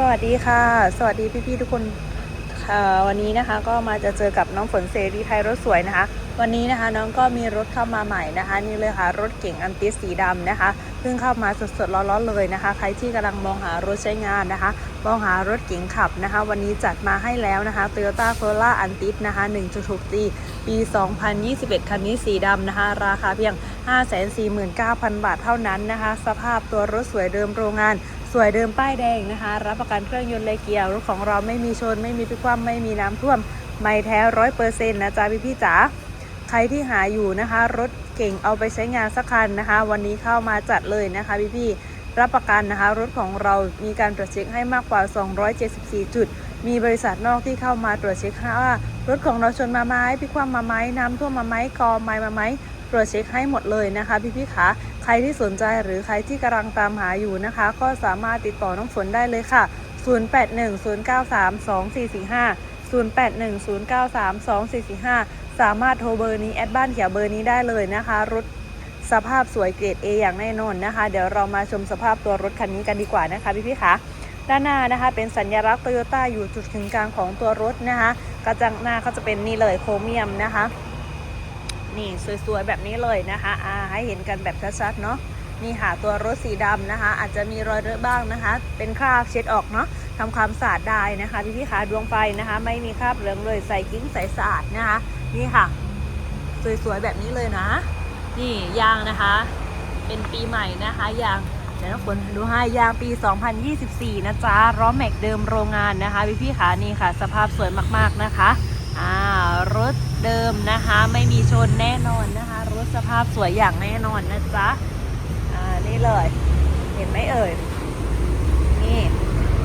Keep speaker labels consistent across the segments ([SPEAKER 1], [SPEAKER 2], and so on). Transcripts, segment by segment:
[SPEAKER 1] สวัสดีค่ะ สวัสดีพี่ๆทุกคนวันนี้นะคะก็มาจะเจอกับน้องฝนเสรีไทยรถสวยนะคะ วันนี้นะคะน้องก็มีรถเข้ามาใหม่นะคะ นี่เลยค่ะรถเก๋งอันติสสีดำนะคะเพิ่งเข้ามาสดๆร้อนๆเลยนะคะ ใครที่กำลังมองหารถใช้งานนะคะ มองหารถเก๋งขับนะคะ วันนี้จัดมาให้แล้วนะคะ Toyota Corolla Antis นะคะ 1.6G ปี 2021 คันนี้สีดำนะคะ ราคาเพียง 549,000 บาทเท่านั้นนะคะ สภาพตัวรถสวยเดิมโรงงาน สวยเดิมป้ายแดงนะคะ รับประกันเครื่องยนต์เลยเกียร์รถของเราไม่มีชน ไม่มีพิกคว่ำไม่มีน้ำท่วม ไม่แท้ร้อยเปอร์เซ็นต์นะจ๊ะพี่พี่จ๋าใครที่หาอยู่นะคะ รถเก่งเอาไปใช้งานสักคันนะคะ วันนี้เข้ามาจัดเลยนะคะพี่พี่รับประกันนะคะ รถของเรามีการตรวจเช็คให้มากกว่า 274 จุด มีบริษัทนอกที่เข้ามาตรวจเช็คว่ารถของเราชนมาไหมพิกคว่ำมาไหมน้ำท่วมมาไหมกอไม้มาไหมตรวจเช็คให้หมดเลยนะคะ พี่พี่ๆคะ รที่สนใจหรือใครที่กำลังตามหาอยู่นะคะ ก็สามารถติดต่อน้องฝนได้เลยค่ะ 0810932445 0810932445 สามารถโทรเบอร์นี้แอดบ้านเขียวเบอร์นี้ได้เลยนะคะ รถสภาพสวยเกรด A อย่างแน่นอนนะคะ เดี๋ยวเรามาชมสภาพตัวรถคันนี้กันดีกว่านะคะพี่พี่คะด้านหน้านะคะ เป็นสัญลักษณ์โตโยต้าอยู่จุดกึ่งกลางของตัวรถนะคะ กระจังหน้าก็จะเป็นนี่เลยโครเมียมนะคะ นี่สวยๆแบบนี้เลยนะคะอ่าให้เห็นกันแบบชัดๆเนาะนี่ค่ะตัวรถสีดำนะคะ อาจจะมีรอยเลอะบ้างนะคะ เป็นคราบเช็ดออกเนาะทำความสะอาดได้นะคะพี่ๆคะดวงไฟนะคะ ไม่มีคราบเหลืองเลยใส่กิ้งใส่สะอาดนะคะ นี่ค่ะ สวยๆแบบนี้เลยนะ นี่ยางนะคะ เป็นปีใหม่นะคะยางเดี๋ยวนะคนดูให้ยางปี 2024 นะจ๊ะล้อแม็กเดิมโรงงานนะคะพี่ๆคะนี่ค่ะ สภาพสวยมากๆนะคะ อ่ารถเดิมนะคะ ไม่มีชนแน่นอนนะคะ รถสภาพสวยอย่างแน่นอนนะจ๊ะ อ่า นี่เลย เห็นไหมเอ่ย นี่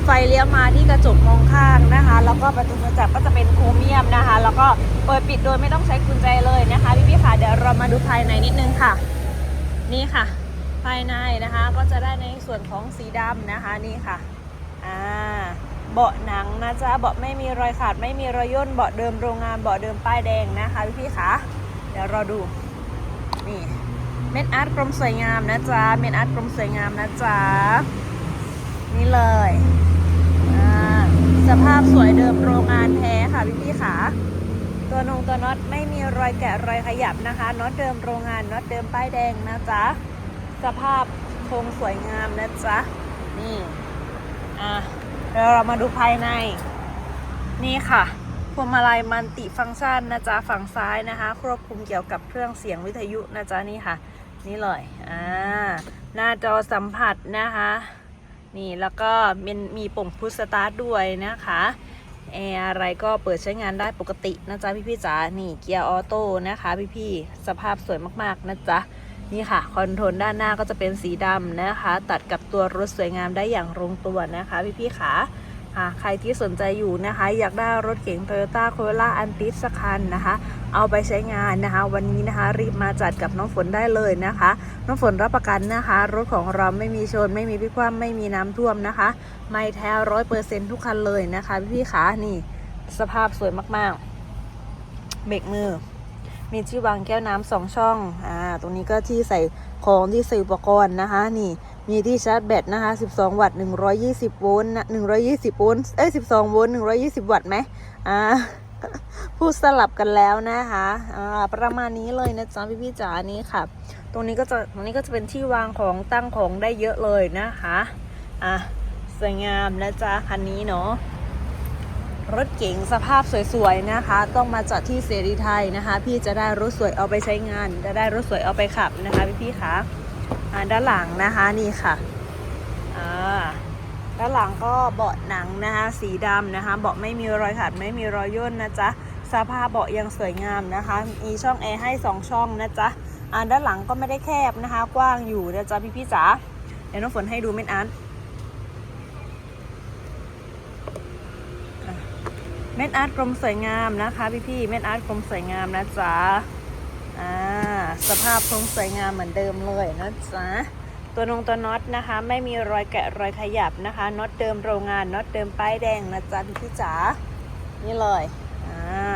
[SPEAKER 1] ไฟเลี้ยวมาที่กระจกมองข้างนะคะ แล้วก็ประตูกระจกก็จะเป็นโครเมียมนะคะ แล้วก็เปิดปิดโดยไม่ต้องใช้กุญแจเลยนะคะ พี่ๆค่ะ เดี๋ยวเรามาดูภายในนิดนึงค่ะ นี่ค่ะ ภายในนะคะ ก็จะได้ในส่วนของสีดำนะคะ นี่ค่ะ อ่า เบาะหนังนะจ๊ะเบาะไม่มีรอยขาดไม่มีรอยย่นเบาะเดิมโรงงานเบาะเดิมป้ายแดงนะคะพี่พี่คะเดี๋ยวราดูนี่เม็ดอาร์ตกลมสวยงามนะจ๊ะเม็ดอาร์ตกลมสวยงามนะจ๊ะนี่เลยสภาพสวยเดิมโรงงานแท้ค่ะพี่พี่ๆค่ะตัวนงตัวน็อตไม่มีรอยแกะรอยขยับนะคะน็อตเดิมโรงงานน็อตเดิมป้ายแดงนะจ๊ะสภาพโคงสวยงามนะจ๊ะนี่อะ แล้วเรามาดูภายใน นี่ค่ะพวงมาลัยมัลติฟังก์ชันนะจ๊ะฝั่งซ้ายนะคะ ควบคุมเกี่ยวกับเครื่องเสียงวิทยุนะจ๊ะนี่ค่ะ นี่เลยอ่าหน้าจอสัมผัสนะคะ นี่แล้วก็มีมีปุ่มพุชสตาร์ทด้วยนะคะแอร์อะไรก็เปิดใช้งานได้ปกตินะจ๊ะพี่ๆจ๋านี่เกียร์ออโต้นะคะ พี่ๆสภาพสวยมากๆนะจ๊ะ นี่ค่ะคอนโทรลด้านหน้าก็จะเป็นสีดำนะคะ ตัดกับตัวรถสวยงามได้อย่างลงตัวนะคะพี่ๆค่ะอ่าใครที่สนใจอยู่นะคะ อยากได้รถเก๋ง Toyota Corolla Antis สักคันนะคะ เอาไปใช้งานนะคะ วันนี้นะคะรีบมาจัดกับน้องฝนได้เลยนะคะ น้องฝนรับประกันนะคะ รถของเราไม่มีชน ไม่มีพิคว่ำไม่มีน้ำท่วมนะคะ ไม่แท้ร้อยเปอร์เซ็นทุกคันเลยนะคะ พี่ๆค่ะนี่ สภาพสวยมากๆ เบรกมือ มีที่วางแก้วน้ำสองช่อง อ่า ตรงนี้ก็ที่ใส่ของที่ใส่อุปกรณ์นะคะ นี่ มีที่ชาร์จแบตนะคะ 12 วัตต์ 120 โวลต์นะ120 โวลต์ เอ้ย 12 โวลต์ 120 วัตต์ไหมอ่า พูดสลับกันแล้วนะคะ อ่า ประมาณนี้เลยนะจ๊ะพี่พี่จ๋านี้ค่ะ ตรงนี้ก็จะ ตรงนี้ก็จะเป็นที่วางของตั้งของได้เยอะเลยนะคะ อะ สวยงามนะจ๊ะคันนี้เนาะ รถเก๋งสภาพสวยๆนะคะ ต้องมาจอดที่เสรีไทยนะคะ พี่จะได้รถสวยเอาไปใช้งาน จะได้รถสวยเอาไปขับนะคะพี่ๆคะอ่าด้านหลังนะคะนี่ค่ะอ่าด้านหลังก็เบาะหนังนะคะสีดำนะคะเบาะไม่มีรอยขาดไม่มีรอยย่นนะจ๊ะสภาพเบาะยังสวยงามนะคะ มีช่องแอร์ให้สองช่องนะจ๊ะอ่าด้านหลังก็ไม่ได้แคบนะคะ กว้างอยู่นะจ๊ะพี่ๆจ๋าเดี๋ยวน้องฝนให้ดูเม็ดอัน เม็ดอาร์ตกลมสวยงามนะคะพี่ๆเม็ดอาร์ตกลมสวยงามนะจ๊ะอ่าสภาพคงสวยงามเหมือนเดิมเลยนะจ๊ะตัวนงตัวน็อตนะคะ ไม่มีรอยแกะรอยขยับนะคะน็อตเดิมโรงงานน็อตเดิมป้ายแดงนะจ๊ะพี่จ๋านี่เลยอ่า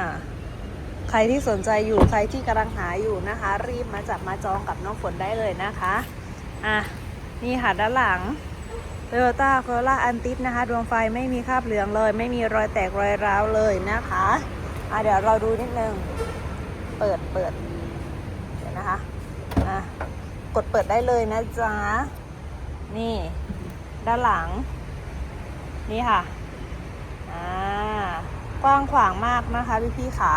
[SPEAKER 1] ใครที่สนใจอยู่ใครที่กำลังหาอยู่นะคะ รีบมาจับมาจองกับน้องฝนได้เลยนะคะอะนี่ค่ะด้านหลัง โตโยต้าโคโรล่าอันติสนะคะดวงไฟไม่มีคราบเหลืองเลย ไม่มีรอยแตกรอยร้าวเลยนะคะอะเดี๋ยวเราดูนิดนึง เปิดเปิดเดี๋ยวนะคะอะกดเปิดได้เลยนะจ๊ะ นี่ ด้านหลัง นี่ค่ะอ่ากว้างขวางมากนะคะพี่พี่ขา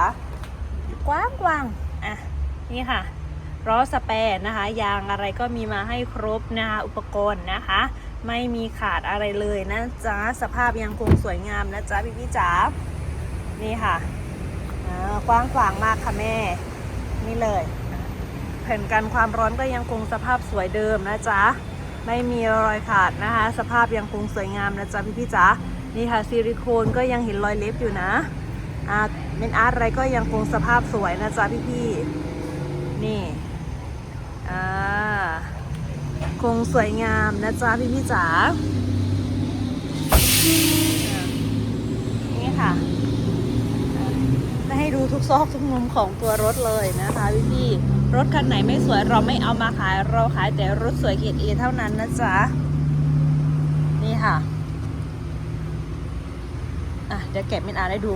[SPEAKER 1] กว้างกว้างอะนี่ค่ะล้อสแปรนะคะ ยางอะไรก็มีมาให้ครบนะคะ อุปกรณ์นะคะ ไม่มีขาดอะไรเลยนะจ๊ะสภาพยังคงสวยงามนะจ๊ะพี่พี่จ๋านี่ค่ะอ่ากว้างขวางมากค่ะแม่ นี่เลย แผ่นกันความร้อนก็ยังคงสภาพสวยเดิมนะจ๊ะไม่มีรอยขาดนะคะ สภาพยังคงสวยงามนะจ๊ะพี่พี่จ๋านี่ค่ะซิลิโคนก็ยังเห็นรอยเล็บอยู่นะอ่าเป็นอาร์ตอะไรก็ยังคงสภาพสวยนะจ๊ะพี่พี่นี่อ่า คงสวยงามนะจ๊ะพี่พี่ๆจ๋านี่ค่ะจะให้ดูทุกซอกทุกมุมของตัวรถเลยนะคะพี่พี่ๆรถคันไหนไม่สวยเราไม่เอามาขายเราขายแต่รถสวยเกียรติเอเท่านั้นนะจ๊ะนี่ค่ะอะเดี๋ยวแกะเมนอาได้ดู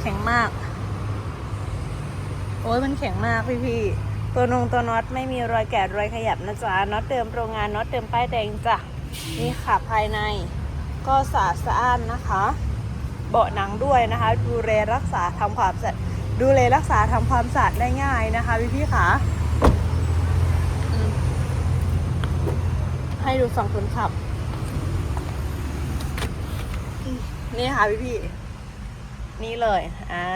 [SPEAKER 1] แข็งมาก อ้ยมันแข็งมากพี่พี่ตัวนงตัวน็อตไม่มีรอยแกะรอยขยับนะจ๊ะน็อตเดิมโรงงานน็อตเดิมป้ายแดงจ้ะนี่ค่ะภายในก็สะอาดสะอ้านนะคะ เบาะหนังด้วยนะคะ ดูแลรักษาทำความสะอาดดูแลรักษาทำความสะอาดได้ง่ายนะคะพี่พี่ค่ะให้ดูฝั่งคนขับ นี่ค่ะพี่พี่นี่เลย อ่า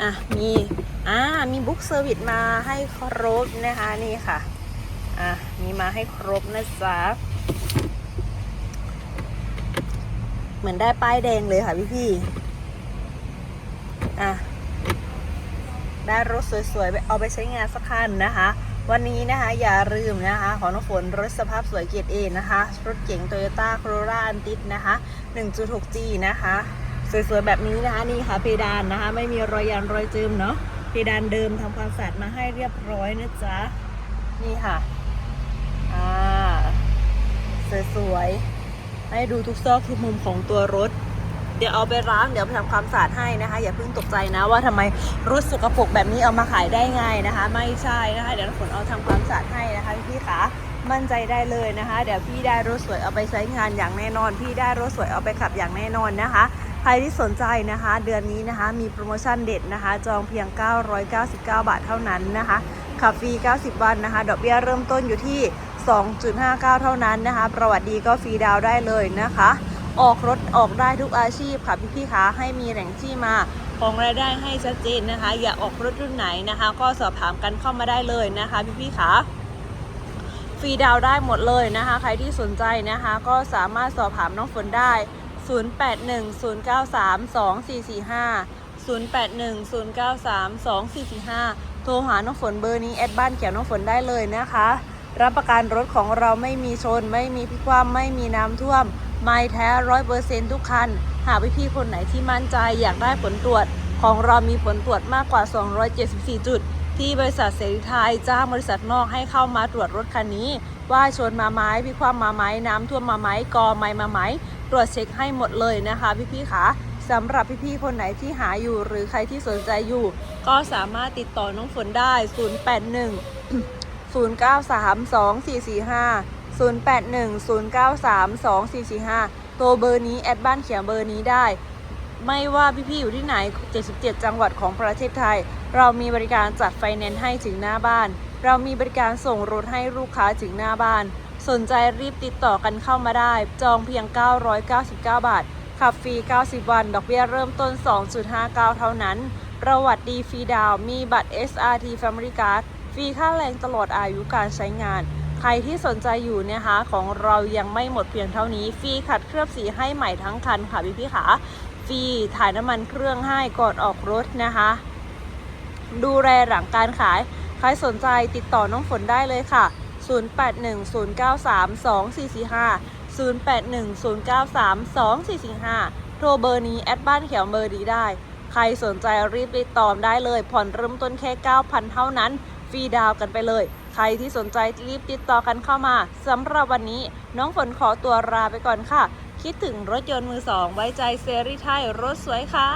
[SPEAKER 1] อะมีอ่ามีบุ๊กเซอร์วิสมาให้ครบนะคะนี่ค่ะอะมีมาให้ครบนะจ๊ะเหมือนได้ป้ายแดงเลยค่ะพี่พี่อะได้รถสวยๆไปเอาไปใช้งานสักคันนะคะ วันนี้นะคะอย่าลืมนะคะ ของน้องฝนรถสภาพสวยเกียรติเอนะคะ รถเก๋งโตโยต้าโคโรล่าอันติดนะคะ 1.6G นะคะ สวยๆแบบนี้นะคะนี่ค่ะเพดานนะคะ ไม่มีรอยยันรอยจืมเนาะเพดานเดิมทำความสะอาดมาให้เรียบร้อยนะจ๊ะนี่ค่ะอ่าสวยๆให้ดูทุกซอกทุกมุมของตัวรถ เดี๋ยวเอาไปล้างเดี๋ยวไปทำความสะอาดให้นะคะ อย่าเพิ่งตกใจนะว่าทำไมรถสกปรกแบบนี้เอามาขายได้ไงนะคะ ไม่ใช่นะคะ เดี๋ยวฝนเอาทำความสะอาดให้นะคะพี่ๆคะมั่นใจได้เลยนะคะ เดี๋ยวพี่ได้รถสวยเอาไปใช้งานอย่างแน่นอน พี่ได้รถสวยเอาไปขับอย่างแน่นอนนะคะ ใครที่สนใจนะคะ เดือนนี้นะคะมีโปรโมชั่นเด็ดนะคะ จองเพียง 999 บาทเท่านั้นนะคะขับฟรี 90 วันนะคะ ดอกเบี้ยเริ่มต้นอยู่ที่ 2.59 เท่านั้นนะคะ ประวัติดีก็ฟรีดาวได้เลยนะคะ ออกรถออกได้ทุกอาชีพค่ะพี่ๆคะให้มีแหล่งที่มาของรายได้ให้ชัดเจนนะคะ อย่าออกรถรุ่นไหนนะคะ ก็สอบถามกันเข้ามาได้เลยนะคะพี่ๆคะฟรีดาวได้หมดเลยนะคะ ใครที่สนใจนะคะ ก็สามารถสอบถามน้องฝนได้ 0810932445 โทรหาน้องฝนเบอร์นี้แอดบ้านเขียวน้องฝนได้เลยนะคะ รับประกันรถของเราไม่มีชน ไม่มีพิกคว่ำไม่มีน้ำท่วม ไม่แท้ร้อยเปอร์เซ็นทุกคัน หากพี่ๆคนไหนที่มั่นใจอยากได้ผลตรวจ ของเรามีผลตรวจมากกว่า 274 จุดที่บริษัทเสรีไทยจ้างบริษัทนอกให้เข้ามาตรวจรถคันนี้ ว่าชนมาไหมพิคว่ำมาไหมน้ำท่วมมาไหมกอไมมาไหม รวจเช็คให้หมดเลยนะคะพี่ๆคะสำหรับพี่ๆคนไหนที่หาอยู่หรือใครที่สนใจอยู่ ก็สามารถติดต่อน้องฝนได้ 081 0932445 081 093 2445 ตัวเบอร์นี้ แอดบ้านเขียนเบอร์นี้ได้ ไม่ว่าพี่ๆอยู่ที่ไหน 77 จังหวัดของประเทศไทย เรามีบริการจัดไฟแนนซ์ให้ถึงหน้าบ้าน เรามีบริการส่งรถให้ลูกค้าถึงหน้าบ้าน สนใจรีบติดต่อกันเข้ามาได้ จองเพียง 999 บาท ขับฟรี 90 วัน ดอกเบี้ยเริ่มต้น 2.59 เท่านั้น ประวัติดีฟรีดาว มีบัตร SRT Family Card ฟรีค่าแรงตลอดอายุการใช้งาน ใครที่สนใจอยู่นะคะของเรายังไม่หมดเพียงเท่านี้ ฟรีขัดเคลือบสีให้ใหม่ทั้งคันค่ะพี่พี่ๆค่ะฟรีถ่ายน้ำมันเครื่องให้ก่อนออกรถนะคะ ดูแลหลังการขาย ใครสนใจติดต่อน้องฝนได้เลยค่ะ 0810932445 0810932445 โทรเบอร์นี้แอดบ้านเขียวเบอร์ดีได้ ใครสนใจรีบติดต่อได้เลย ผ่อนเริ่มต้นแค่ 9,000 เท่านั้น ฟรีดาวน์กันไปเลย ใครที่สนใจรีบติดต่อกันเข้ามาสำหรับวันนี้น้องฝนขอตัวลาไปก่อนค่ะ คิดถึงรถยนต์มือสองไว้ใจเซรีไทยรถสวยค่ะ